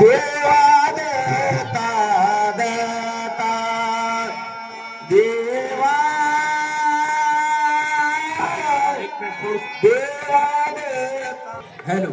देवा देता देता देवा. देवा देता. हॅलो.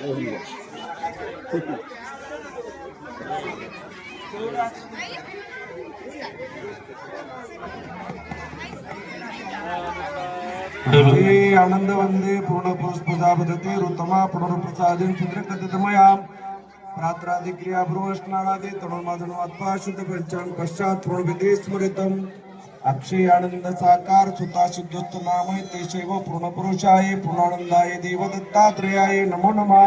आनंद वंदे पूर्ण पुष्पजा पद्धती ऋतमा पुनरुप्रसादन चित्रकथितमया प्रात्रादि क्रिया भ्रुवस्नानादि तरुणमादन वात्पा शुद्ध पंचांग पश्चात पूर्णविधे स्मृतम अक्षय आनंद साकार सुता सिद्धोस्त नाम ते शैव पूर्णपुरुषाय पूर्णानंदाय देवदत्तात्रेयाय नमो नमः.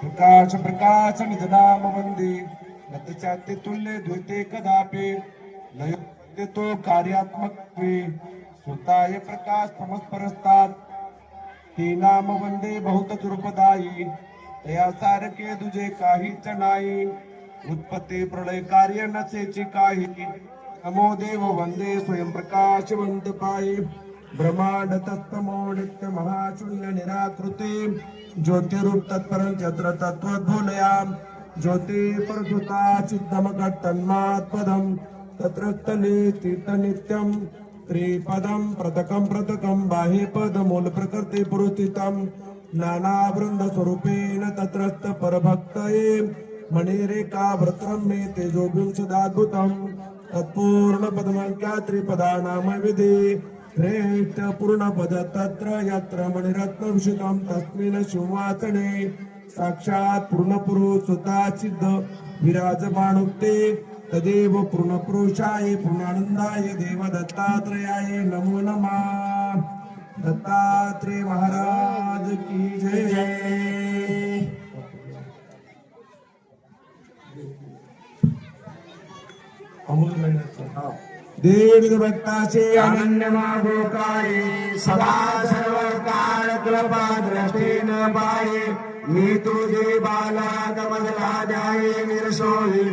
प्रकाश प्रकाश निधनाम वंदे नतचाते तुल्य द्वैते कदापि लयते तो कार्यात्मक स्वतः प्रकाश समस्परस्तात। ते नाम वंदे बहुत दुर्पदायी तया सारखे तुझे काहीच नाही। उत्पत्ती प्रलय कार्य नसेची काही। नमो देव वंदे स्वयंप्रकाशवंत पायी। ब्रह्मांड तत्तमो महाशून्य निराकृती। ज्योतिरूप तत्पर चत्र तत्वद्भुलया ज्योती परसुता चिद्धम तन्मात्पदम तत्र स्थले स्थित नित्यम त्रिपदम प्रतकम प्रतकम तत्रस्थ परभक्तये मणिरेका व्रत्रम मे तेजोभिंशदाद्भुतम तत्पूर्ण पदमांक्या त्रिपदा नाम विधि श्रेष्ठ पूर्ण पद तत्र यत्र मणिरत्न विषितम तस्मिन् शिवासने साक्षात पूर्ण पुरुष स्वतः सिद्ध विराजमानुक्ते तदेव पूर्ण पुरुषाय पूर्णानंदाय देव दत्तात्रयाय नमो नमा। दत्तात्रेय महाराज की जय। देवी भक्ताचे अनन्य मागोकाये सदा सर्व काळ कृपा द्रष्टेन पाये मी तुझे बाला कमला जाये निरसोई